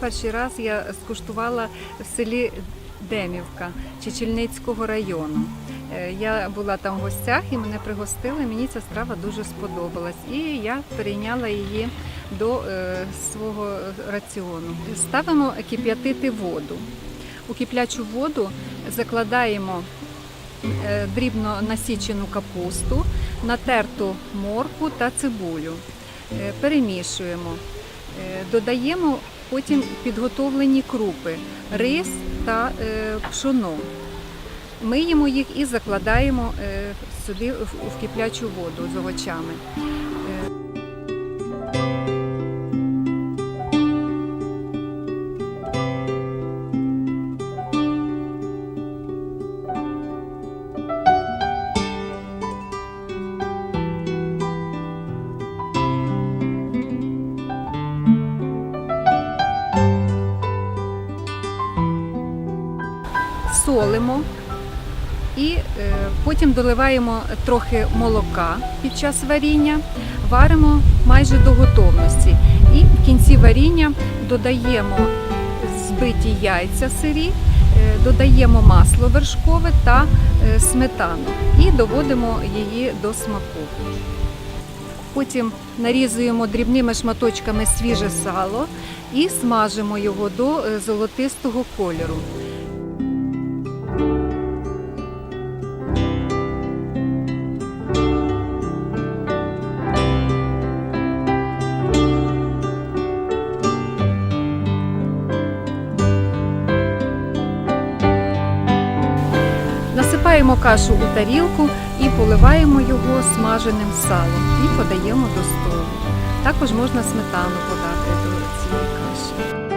перший раз я скуштувала в селі Демівка Чечільницького району. Е, Я була там в гостях і мене пригостили. Мені ця страва дуже сподобалась, і я перейняла її до е, свого раціону. Ставимо кип'ятити воду. У киплячу воду закладаємо е, дрібно насічену капусту, натерту моркву та цибулю. Перемішуємо. Додаємо потім підготовлені крупи, рис та е, пшоно. Миємо їх і закладаємо е, сюди в в киплячу воду з овочами. Солимо і е, потім доливаємо трохи молока під час варіння, варимо майже до готовності. І в кінці варіння додаємо збиті яйця сирі, е, додаємо масло вершкове та е, сметану і доводимо її до смаку. Потім нарізуємо дрібними шматочками свіже сало і смажимо його до золотистого кольору. Насипаємо кашу у тарілку і поливаємо його смаженим салом і подаємо до столу. Також можна сметану подати до цієї каші.